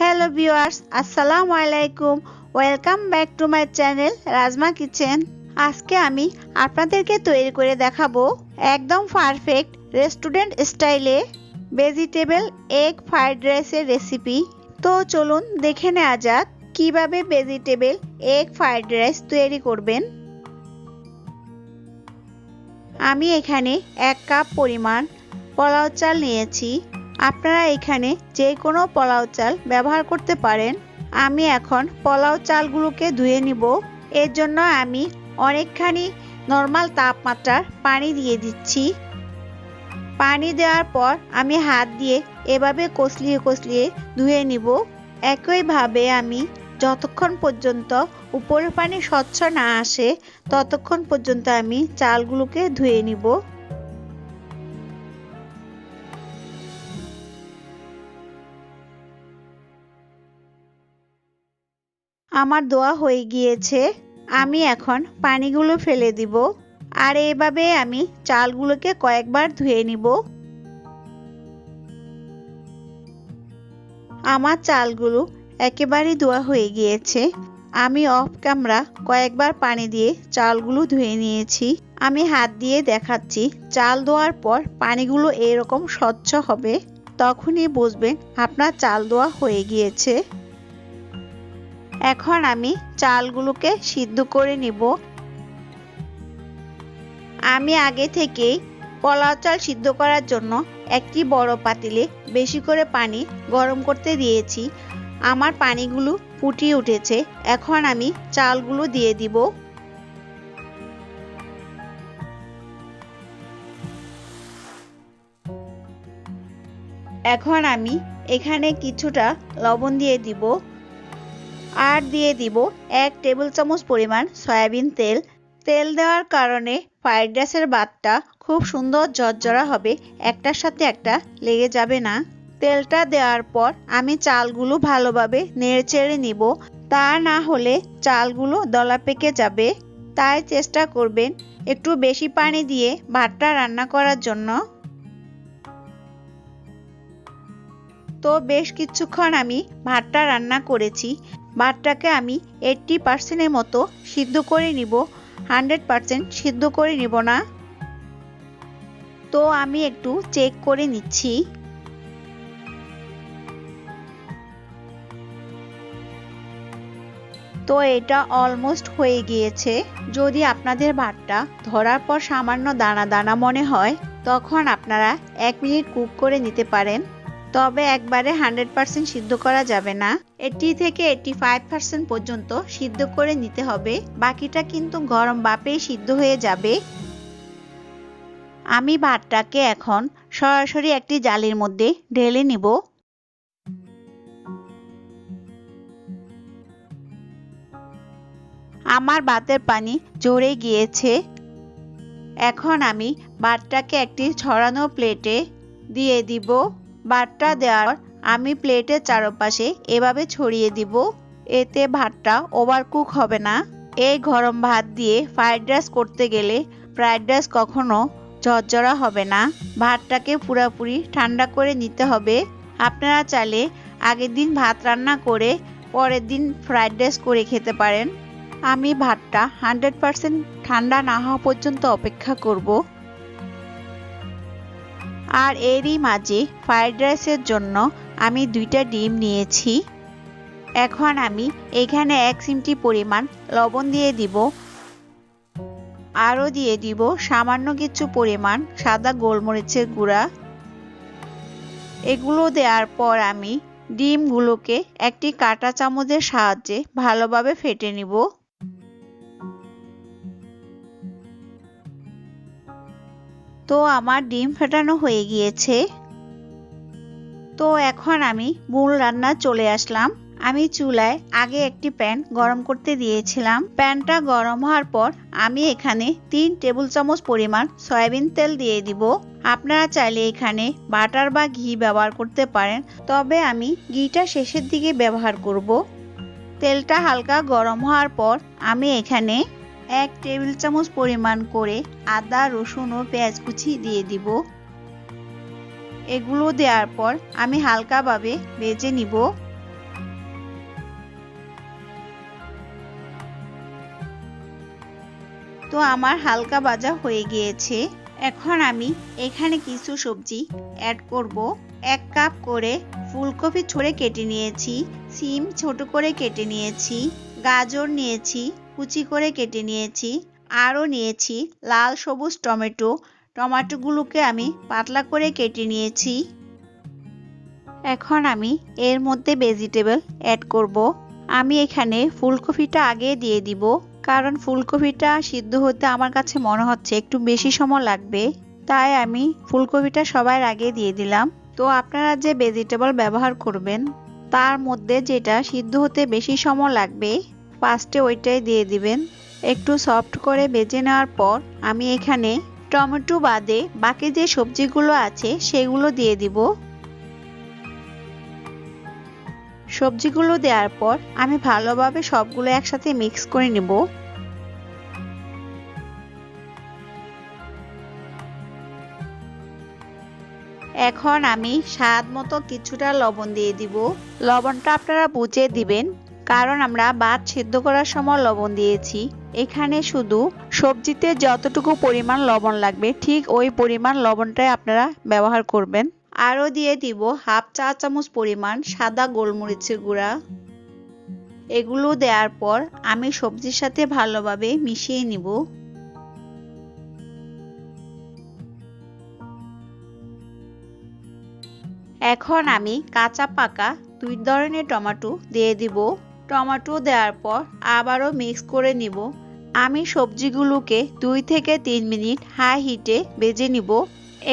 Hello viewers আসসালামু আলাইকুম welcome back to my channel Rajma kitchen আজকে আমি আপনাদেরকে তৈরি করে দেখাবো একদম পারফেক্ট রেস্টুরেন্ট স্টাইলে ভেজিটেবল এগ ফ্রাইড রাইসের রেসিপি তো চলুন দেখে নেওয়া যাক কীভাবে ভেজিটেবল এগ ফ্রাইড রাইস তৈরি করবেন। আমি এখানে এক কাপ পরিমাণ পোলাও চাল নিয়েছি। আপনারা এখানে যে কোনো পোলাও চাল ব্যবহার করতে পারেন। আমি এখন পোলাও চালগুলোকে ধুয়ে নিব। এর জন্য আমি অনেকখানি নর্মাল তাপমাত্রার পানি দিয়ে দিচ্ছি। পানি দেওয়ার পর আমি হাত দিয়ে এভাবে কষলিয়ে কষলিয়ে ধুয়ে নিব। একইভাবে আমি যতক্ষণ পর্যন্ত উপরের পানি স্বচ্ছ না আসে, ততক্ষণ পর্যন্ত আমি চালগুলোকে ধুয়ে নিব। আমার দোয়া হয়ে গিয়েছে, আমি এখন পানিগুলো ফেলে দিব, আর এভাবে আমি চালগুলোকে কয়েকবার ধুয়ে নিব। আমার চালগুলো একেবারেই ধোয়া হয়ে গিয়েছে, আমি অফ ক্যামেরা কয়েকবার পানি দিয়ে চালগুলো ধুয়ে নিয়েছি, আমি হাত দিয়ে দেখাচ্ছি, চাল ধোয়ার পর পানিগুলো এরকম স্বচ্ছ হবে, তখনই বুঝবেন আপনার চাল ধোয়া হয়ে গিয়েছে। এখন আমি চালগুলোকে সিদ্ধ করে নিব। আমি আগে থেকেই পোলাও চাল সিদ্ধ করার জন্য একটি বড় পাতিলে বেশি করে পানি গরম করতে দিয়েছি। আমার পানিগুলো ফুটিয়ে উঠেছে। এখন আমি চালগুলো দিয়ে দিব। এখন আমি এখানে কিছুটা লবণ দিয়ে দিব। আর দিয়ে দিব এক টেবিল চামচ পরিমাণ সয়াবিন তেল। তেল দেওয়ার কারণে ফ্রাইড রাইসের ভাতটা খুব সুন্দর জর্জরা হবে, একটার সাথে একটা লেগে যাবে না। তেলটা দেওয়ার পর আমি চালগুলো ভালোভাবে নেড়ে চেড়ে নিব। তা না হলে চালগুলো দলা পেকে যাবে। তাই চেষ্টা করবেন একটু বেশি পানি দিয়ে ভাতটা রান্না করার জন্য। তো বেশ কিছুক্ষণ আমি ভাতটা রান্না করেছি। ভাতটাকে আমি এইটটি পার্সেন্টের মতো সিদ্ধ করে নিব হান্ড্রেড পার্সেন্ট সিদ্ধ করে নিব না। তো আমি একটু চেক করে নিচ্ছি। তো এটা অলমোস্ট হয়ে গিয়েছে। যদি আপনাদের ভাতটা ধরার পর সামান্য দানা দানা মনে হয়, তখন আপনারা এক মিনিট কুক করে নিতে পারেন। তবে একবারে হান্ড্রেড পার্সেন্ট সিদ্ধ করা যাবে না। এটি থেকে এটি ফাইভ পার্সেন্ট পর্যন্ত সিদ্ধ করে নিতে হবে। বাকিটা কিন্তু গরম বাপেই সিদ্ধ হয়ে যাবে। আমি ভাতটাকে এখন সরাসরি একটি জালির মধ্যে ঢেলে নিব। আমার ভাতের পানি জড়ে গিয়েছে। এখন আমি ভাতটাকে একটি ছড়ানো প্লেটে দিয়ে দিব। ভাতটা দেওয়ার আমি প্লেটের চারপাশে এভাবে ছড়িয়ে দিব। এতে ভাতটা ওভারকুক হবে না। এই গরম ভাত দিয়ে ফ্রাইড রাইস করতে গেলে ফ্রাইড রাইস কখনো ঝরঝরা হবে না। ভাতটাকে পুরোপুরি ঠান্ডা করে নিতে হবে। আপনারা চাইলে আগের দিন ভাত রান্না করে পরের দিন ফ্রাইড রাইস করে খেতে পারেন। আমি ভাতটা হান্ড্রেড পারসেন্ট ঠান্ডা না হওয়া পর্যন্ত অপেক্ষা করব। আর এরই মাঝে ফ্রায়েড রাইসের জন্য আমি দুইটা ডিম নিয়েছি। এখন আমি এখানে এক চিমটি পরিমাণ লবণ দিয়ে দিব। আরও দিয়ে দিব সামান্য কিছু পরিমাণ সাদা গোলমরিচের গুঁড়া। এগুলো দেওয়ার পর আমি ডিমগুলোকে একটি কাঁটা চামচের সাহায্যে ভালোভাবে ফেটে নিব। তো আমার ডিম ফেটানো হয়ে গিয়েছে। তো এখন আমি মূল রান্না চলে আসলাম। আমি চুলায় আগে একটি প্যান গরম করতে দিয়েছিলাম। প্যানটা গরম হওয়ার পর আমি এখানে তিন টেবিল চামচ পরিমাণ সয়াবিন তেল দিয়ে দিব। আপনারা চাইলে এখানে বাটার বা ঘি ব্যবহার করতে পারেন। তবে আমি ঘিটা শেষের দিকে ব্যবহার করব। তেলটা হালকা গরম হওয়ার পর আমি এখানে এক টেবিল চামচ পরিমাণ করে আদা, রসুন ও পেঁয়াজ কুচি দিয়ে দিব। এগুলো দেওয়ার পর আমি হালকাভাবে ভেজে নিব। তো আমার হালকা ভাজা হয়ে গিয়েছে। এখন আমি এখানে কিছু সবজি অ্যাড করব। এক কাপ করে ফুলকপি ছড়ে কেটে নিয়েছি, সিম ছোট করে কেটে নিয়েছি, গাজর নিয়েছি কুচি করে কেটে নিয়েছি, আরও নিয়েছি লাল সবুজ টমেটো। টমেটোগুলোকে আমি পাতলা করে কেটে নিয়েছি। এখন আমি এর মধ্যে ভেজিটেবল অ্যাড করব। আমি এখানে ফুলকপিটা আগে দিয়ে দিব, কারণ ফুলকপিটা সিদ্ধ হতে আমার কাছে মনে হচ্ছে একটু বেশি সময় লাগবে। তাই আমি ফুলকপিটা সবার আগে দিয়ে দিলাম। তো আপনারা যে ভেজিটেবল ব্যবহার করবেন, তার মধ্যে যেটা সিদ্ধ হতে বেশি সময় লাগবে ফার্স্টে ওইটাই দিয়ে দিবেন। একটু সফট করে বেজে নেওয়ার পর আমি এখানে টমেটো বাদে বাকি যে সবজিগুলো আছে সেগুলো দিয়ে দিব। সবজিগুলো দেওয়ার পর আমি ভালোভাবে সবগুলো একসাথে মিক্স করে নেব। এখন আমি স্বাদ মতো কিছুটা লবণ দিয়ে দিব। লবণটা আপনারা বুঝে দিবেন। কারণ আমরা ভাত সিদ্ধ করার সময় লবণ দিয়েছি। এখানে শুধু সবজিতে যতটুকু পরিমাণ লবণ লাগবে, ঠিক ওই পরিমাণ লবণটাই আপনারা ব্যবহার করবেন। আরও দিয়ে দিব হাফ চা চামচ পরিমাণ সাদা গোলমরিচের গুঁড়া। এগুলো দেওয়ার পর আমি সবজির সাথে ভালোভাবে মিশিয়ে নিব। এখন আমি কাঁচা পাকা দুই ধরনের টমেটো দিয়ে দিব। টমেটো দেওয়ার পর আবারও মিক্স করে নিব। আমি সবজিগুলোকে দুই থেকে তিন মিনিট হাই হিটে ভেজে নিব।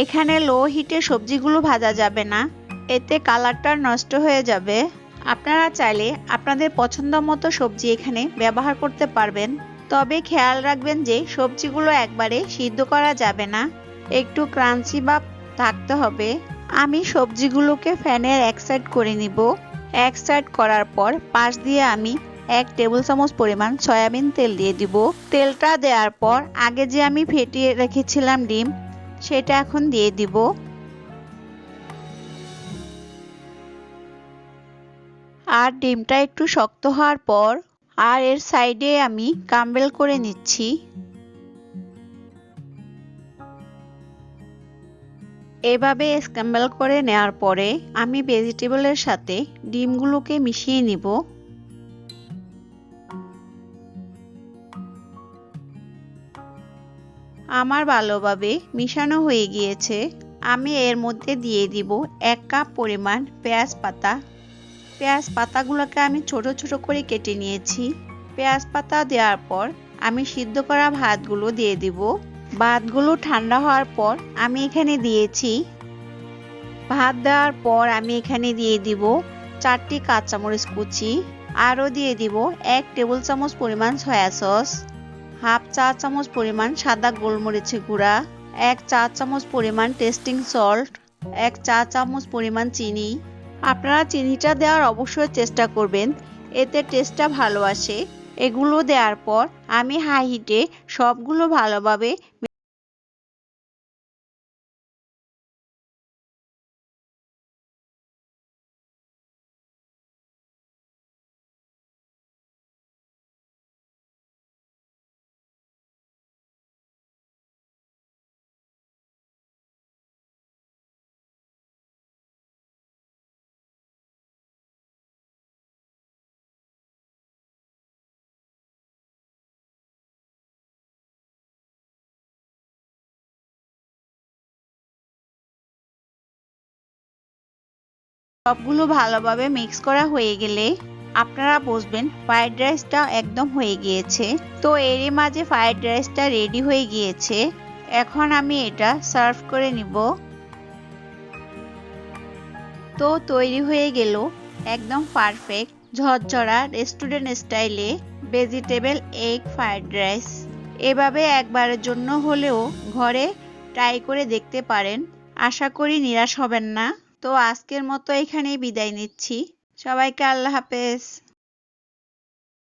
এখানে লো হিটে সবজিগুলো ভাজা যাবে না। এতে কালারটা নষ্ট হয়ে যাবে। আপনারা চাইলে আপনাদের পছন্দ মতো সবজি এখানে ব্যবহার করতে পারবেন। তবে খেয়াল রাখবেন যে সবজিগুলো একবারে সিদ্ধ করা যাবে না। একটু ক্রাঞ্চি বা থাকতে হবে। আমি সবজিগুলোকে ফ্যানের এক সাইড করে নিব। এক সাইড করার পর পাশ দিয়ে আমি এক টেবিল চামচ পরিমাণ সয়াবিন তেল দিয়ে দিব। তেলটা দেওয়ার পর আগে যে আমি ফেটিয়ে রেখেছিলাম ডিম, সেটা এখন দিয়ে দিব। আর ডিমটা একটু শক্ত হওয়ার পর, আর এর সাইডে আমি কাম্বেল করে নিচ্ছি। এভাবে স্ক্যাম্বল করে নেওয়ার পরে আমি ভেজিটেবলের সাথে ডিমগুলোকে মিশিয়ে নিব। আমার ভালোভাবে মিশানো হয়ে গিয়েছে। আমি এর মধ্যে দিয়ে দিব এক কাপ পরিমাণ পেঁয়াজ পাতা। পেঁয়াজ পাতাগুলোকে আমি ছোট ছোট করে কেটে নিয়েছি। পেঁয়াজ পাতা দেওয়ার পর আমি সিদ্ধ করা ভাতগুলো দিয়ে দিব। ভাতগুলো ঠান্ডা হওয়ার পর আমি এখানে দিয়েছি। ভাত দেওয়ার পর আমি এখানে দিয়ে দিব চারটি কাঁচামরিচ কুচি, আরও দিয়ে দিব এক টেবিল চামচ পরিমাণ সয়া সস, হাফ চা চামচ পরিমাণ সাদা গোলমরিচের গুঁড়া, এক চা চামচ পরিমাণ টেস্টিং সল্ট, এক চা চামচ পরিমাণ চিনি। আপনারা চিনিটা দেওয়ার অবশ্যই চেষ্টা করবেন, এতে টেস্টটা ভালো আসে। এগুলো দেওয়ার পর আমি হাই হিটে সবগুলো ভালোভাবে সবগুলো ভালোভাবে মিক্স করা হয়ে গেলে আপনারা বুঝবেন ফ্রাইড রাইসটা একদম হয়ে গিয়েছে। তো এরই মাঝে ফ্রাইড রাইসটা রেডি হয়ে গিয়েছে। এখন আমি এটা সার্ভ করে নিব। তো তৈরি হয়ে গেল একদম পারফেক্ট ঝরঝরা রেস্টুরেন্ট স্টাইলে ভেজিটেবল এগ ফ্রাইড রাইস এভাবে একবারের জন্য হলেও ঘরে ট্রাই করে দেখতে পারেন। আশা করি নিরাশ হবেন না। তো আজকের মতো এখানেই বিদায় নিচ্ছি। সবাইকে আল্লাহ হাফেজ।